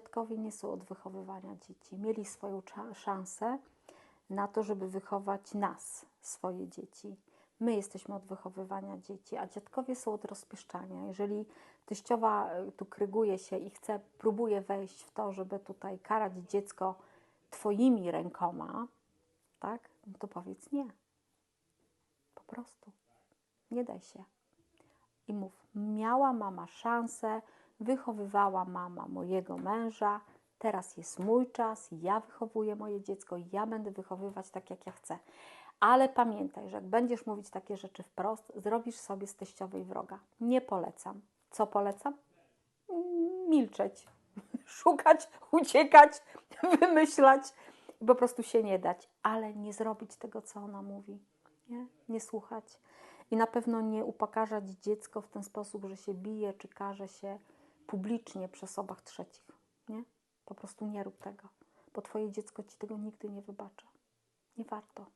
dziadkowie nie są od wychowywania dzieci. Mieli swoją szansę na to, żeby wychować nas, swoje dzieci. My jesteśmy od wychowywania dzieci, a dziadkowie są od rozpieszczania. Jeżeli teściowa y, tu kryguje się i chce, próbuje wejść w to, żeby tutaj karać dziecko twoimi rękoma, tak, no to powiedz nie. Po prostu. Nie daj się. I mów, miała mama szansę, wychowywała mama mojego męża, teraz jest mój czas, ja wychowuję moje dziecko, ja będę wychowywać tak, jak ja chcę. Ale pamiętaj, że jak będziesz mówić takie rzeczy wprost, zrobisz sobie z teściowej wroga. Nie polecam. Co polecam? Milczeć, szukać, uciekać, wymyślać i po prostu się nie dać, ale nie zrobić tego, co ona mówi. Nie, nie słuchać. I na pewno nie upokarzać dziecko w ten sposób, że się bije czy karze się publicznie przy osobach trzecich. Nie? Po prostu nie rób tego, bo twoje dziecko ci tego nigdy nie wybaczy. Nie warto.